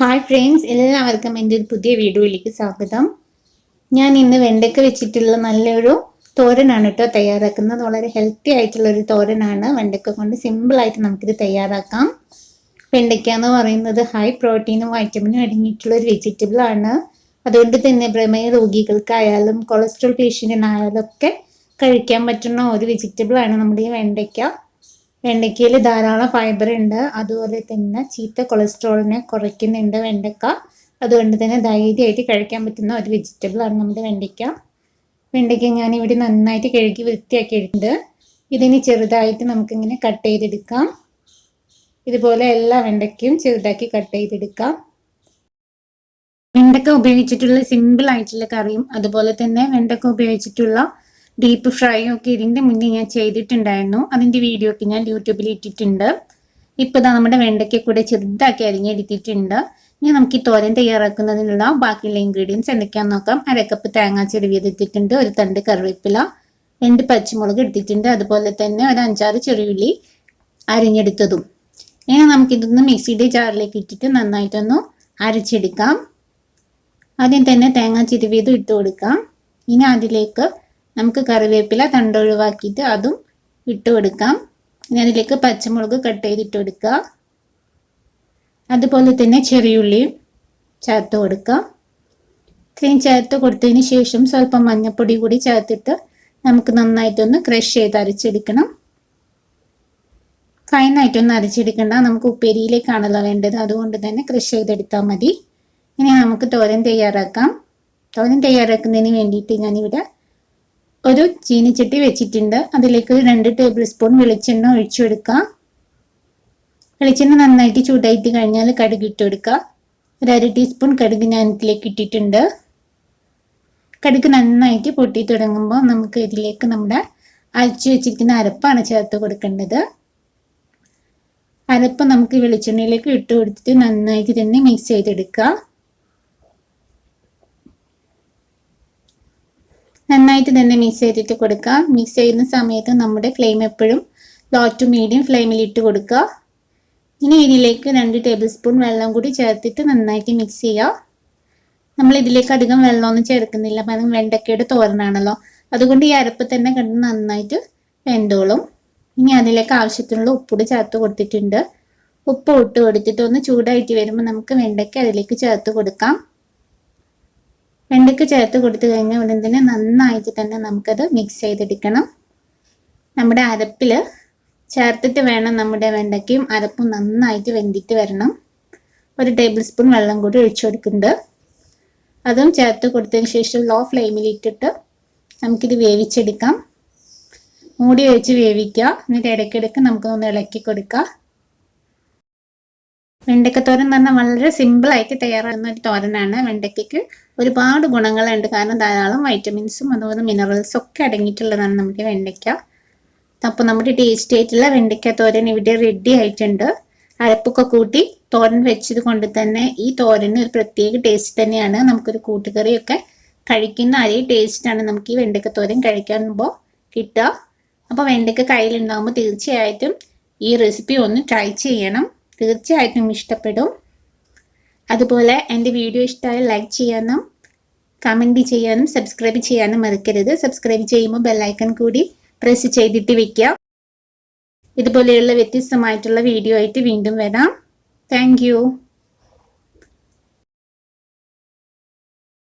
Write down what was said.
Hi friends എല്ലാവർക്കും എന്റെ ഒരു പുതിയ വീഡിയോയിലേക്ക് സ്വാഗതം. ഞാൻ ഇന്ന് വെണ്ടയ്ക്ക വെച്ചിട്ടുള്ള നല്ലൊരു തോരനാണ് കേട്ടോ തയ്യാറാക്കുന്നത്. വളരെ ഹെൽത്തി ആയിട്ടുള്ള ഒരു തോരനാണ്. വെണ്ടയ്ക്ക കൊണ്ട് സിമ്പിളായിട്ട് നമുക്കിത് തയ്യാറാക്കാം. വെണ്ടയ്ക്ക എന്ന് പറയുന്നത് ഹൈ പ്രോട്ടീനും വൈറ്റമിനും അടങ്ങിയിട്ടുള്ള ഒരു വെജിറ്റബിൾ ആണ്. അതുകൊണ്ട് തന്നെ പ്രമേയ രോഗികൾക്കായാലും കൊളസ്ട്രോൾ പേഷ്യന്റിനായാലും ഒക്കെ കഴിക്കാൻ പറ്റുന്ന ഒരു വെജിറ്റബിൾ ആണ് നമ്മുടെ ഈ വെണ്ടയ്ക്ക. വെണ്ടയ്ക്കയിൽ ധാരാളം ഫൈബർ ഉണ്ട്. അതുപോലെ തന്നെ ചീത്ത കൊളസ്ട്രോളിനെ കുറയ്ക്കുന്നുണ്ട് വെണ്ടയ്ക്ക അതുകൊണ്ട് തന്നെ ധൈര്യമായിട്ട് കഴിക്കാൻ പറ്റുന്ന ഒരു വെജിറ്റബിൾ ആണ് നമ്മുടെ വെണ്ടയ്ക്ക. വെണ്ടയ്ക്ക ഞാൻ ഇവിടെ നന്നായിട്ട് കഴുകി വൃത്തിയാക്കിയിട്ടുണ്ട്. ഇതിന് ചെറുതായിട്ട് നമുക്കിങ്ങനെ കട്ട് ചെയ്തെടുക്കാം. ഇതുപോലെ എല്ലാ വെണ്ടയ്ക്കയും ചെറുതാക്കി കട്ട് ചെയ്തെടുക്കാം. വെണ്ടക്ക ഉപയോഗിച്ചിട്ടുള്ള സിമ്പിൾ ആയിട്ടുള്ള കറിയും അതുപോലെ തന്നെ വെണ്ടക്ക ഉപയോഗിച്ചിട്ടുള്ള ഡീപ്പ് ഫ്രൈയും ഒക്കെ ഇതിന്റെ മുന്നേ ഞാൻ ചെയ്തിട്ടുണ്ടായിരുന്നു. അതിന്റെ വീഡിയോ ഒക്കെ ഞാൻ യൂട്യൂബിൽ ഇട്ടിട്ടുണ്ട്. ഇപ്പോൾ ഇതാ നമ്മുടെ വെണ്ടയ്ക്ക കൂടെ ചെറുതാക്കി അരിഞ്ഞെടുത്തിട്ടുണ്ട്. ഇനി നമുക്ക് ഈ തോരൻ തയ്യാറാക്കുന്നതിനുള്ള ബാക്കിയുള്ള ഇൻഗ്രീഡിയൻസ് എന്തൊക്കെയാണെന്ന് നോക്കാം. അരക്കപ്പ് തേങ്ങ ചെറുവിയതെടുത്തിട്ടുണ്ട് ഒരു തണ്ട് കറിവേപ്പില രണ്ട് പച്ചമുളക് എടുത്തിട്ടുണ്ട്. അതുപോലെ തന്നെ ഒരു അഞ്ചാറ് ചെറിയുള്ളി അരിഞ്ഞെടുത്തതും. ഇനി നമുക്കിതൊന്ന് മിക്സിയുടെ ജാറിലേക്ക് ഇട്ടിട്ട് നന്നായിട്ടൊന്ന് അരച്ചെടുക്കാം. ആദ്യം തന്നെ തേങ്ങ ചിരുവിയതും ഇട്ട് കൊടുക്കാം. ഇനി അതിലേക്ക് നമുക്ക് കറിവേപ്പില തണ്ടൊഴിവാക്കിയിട്ട് അതും ഇട്ട് കൊടുക്കാം. ഇനി അതിലേക്ക് പച്ചമുളക് കട്ട് ചെയ്തിട്ട് കൊടുക്കുക. അതുപോലെ തന്നെ ചെറിയുള്ളിയും ചേർത്ത് കൊടുക്കാം. ഇത്രയും ചേർത്ത് കൊടുത്തതിന് ശേഷം സ്വല്പം മഞ്ഞപ്പൊടി കൂടി ചേർത്തിട്ട് നമുക്ക് നന്നായിട്ടൊന്ന് ക്രഷ് ചെയ്ത് അരച്ചെടുക്കണം. ഫൈനായിട്ടൊന്നും അരച്ചെടുക്കണ്ട. നമുക്ക് ഉപ്പേരിയിലേക്കാണല്ലോ വേണ്ടത്. അതുകൊണ്ട് തന്നെ ക്രഷ് ചെയ്തെടുത്താൽ മതി. ഇനി നമുക്ക് തോരൻ തയ്യാറാക്കാം. തോരൻ തയ്യാറാക്കുന്നതിന് വേണ്ടിയിട്ട് ഞാനിവിടെ ഒരു ചീനിച്ചട്ടി വെച്ചിട്ടുണ്ട്. അതിലേക്ക് രണ്ട് ടേബിൾ സ്പൂൺ വെളിച്ചെണ്ണ ഒഴിച്ചു കൊടുക്കാം വെളിച്ചെണ്ണ നന്നായിട്ട് ചൂടായിട്ട് കഴിഞ്ഞാൽ കടുക് ഇട്ട് കൊടുക്കുക. ഒരു അര ടീസ്പൂൺ കടുക് ഞാൻ ഇതിലേക്ക് ഇട്ടിട്ടുണ്ട്. കടുക് നന്നായിട്ട് പൊട്ടി തുടങ്ങുമ്പോൾ നമുക്ക് ഇതിലേക്ക് നമ്മുടെ അരച്ചു വെച്ചിരിക്കുന്ന അരപ്പാണ് ചേർത്ത് കൊടുക്കേണ്ടത്. അരപ്പ് നമുക്ക് വെളിച്ചെണ്ണയിലേക്ക് ഇട്ട് കൊടുത്തിട്ട് നന്നായിട്ട് തന്നെ മിക്സ് ചെയ്തെടുക്കുക. നന്നായിട്ട് തന്നെ മിക്സ് ചെയ്തിട്ട് കൊടുക്കുക. മിക്സ് ചെയ്യുന്ന സമയത്ത് നമ്മുടെ ഫ്ലെയിം എപ്പോഴും ലോ ടു മീഡിയം ഫ്ലെയിമിൽ ഇട്ട് കൊടുക്കുക. ഇനി ഇതിലേക്ക് രണ്ട് ടേബിൾ സ്പൂൺ വെള്ളം കൂടി ചേർത്തിട്ട് നന്നായിട്ട് മിക്സ് ചെയ്യുക. നമ്മൾ ഇതിലേക്ക് അധികം വെള്ളമൊന്നും ചേർക്കുന്നില്ല. കാരണം വെണ്ടക്കയുടെ തോരനാണല്ലോ. അതുകൊണ്ട് ഈ അരപ്പ് തന്നെ കണ്ട് നന്നായിട്ട് വെന്തോളും. ഇനി അതിലേക്ക് ആവശ്യത്തിനുള്ള ഉപ്പൂടി ചേർത്ത് കൊടുത്തിട്ടുണ്ട്. ഉപ്പ് ഇട്ട് കൊടുത്തിട്ട് ഒന്ന് ചൂടായിട്ട് വരുമ്പോൾ നമുക്ക് വെണ്ടയ്ക്ക അതിലേക്ക് ചേർത്ത് കൊടുക്കാം. വെണ്ടയ്ക്ക ചേർത്ത് കൊടുത്തു കഴിഞ്ഞാൽ ഉടൻ തന്നെ നന്നായിട്ട് തന്നെ നമുക്കത് മിക്സ് ചെയ്തെടുക്കണം. നമ്മുടെ അരപ്പിൽ ചേർത്തിട്ട് വേണം നമ്മുടെ വെണ്ടയ്ക്കയും അരപ്പും നന്നായിട്ട് വെന്തിട്ട് വരണം. ഒരു ടേബിൾ സ്പൂൺ വെള്ളം കൂടി ഒഴിച്ചു കൊടുക്കുന്നുണ്ട്. അതും ചേർത്ത് കൊടുത്തതിന് ശേഷം ലോ ഫ്ലെയിമിൽ ഇട്ടിട്ട് നമുക്കിത് വേവിച്ചെടുക്കാം. മൂടി വെച്ച് വേവിക്കുക. എന്നിട്ട് ഇടയ്ക്കിടയ്ക്ക് നമുക്കൊന്ന് ഇളക്കി കൊടുക്കുക. വെണ്ടയ്ക്കത്തോരൻ എന്ന് പറഞ്ഞാൽ വളരെ സിമ്പിളായിട്ട് തയ്യാറാകുന്ന ഒരു തോരനാണ് വെണ്ടയ്ക്കയ്ക്ക്. ഒരുപാട് ഗുണങ്ങളുണ്ട്. കാരണം ധാരാളം വൈറ്റമിൻസും അതുപോലെ മിനറൽസും ഒക്കെ അടങ്ങിയിട്ടുള്ളതാണ് നമ്മുടെ വെണ്ടയ്ക്ക. അപ്പോൾ നമ്മുടെ ടേസ്റ്റി ആയിട്ടുള്ള വെണ്ടയ്ക്ക തോരൻ ഇവിടെ റെഡി ആയിട്ടുണ്ട്. അരപ്പൊക്കെ കൂട്ടി തോരൻ വെച്ചത് കൊണ്ട് തന്നെ ഈ തോരന് ഒരു പ്രത്യേക ടേസ്റ്റ് തന്നെയാണ്. നമുക്കൊരു കൂട്ടുകറിയൊക്കെ കഴിക്കുന്ന അതേ ടേസ്റ്റാണ് നമുക്ക് ഈ വെണ്ടയ്ക്ക തോരൻ കഴിക്കുമ്പോൾ കിട്ടുക. അപ്പോൾ വെണ്ടയ്ക്ക കയ്യിലുണ്ടാകുമ്പോൾ തീർച്ചയായിട്ടും ഈ റെസിപ്പി ഒന്ന് ട്രൈ ചെയ്യണം. തീർച്ചയായിട്ടും ഇഷ്ടപ്പെടും. അതുപോലെ എന്റെ വീഡിയോ ഇഷ്ടമായി ലൈക്ക് ചെയ്യാനും കമന്റ് ചെയ്യാനും സബ്സ്ക്രൈബ് ചെയ്യാനും മറക്കരുത്. സബ്സ്ക്രൈബ് ചെയ്യുമ്പോൾ ബെല്ലൈക്കൺ കൂടി പ്രസ് ചെയ്തിട്ട് വയ്ക്കാം ഇതുപോലെയുള്ള വ്യത്യസ്തമായിട്ടുള്ള വീഡിയോ ആയിട്ട് വീണ്ടും വരാം. താങ്ക്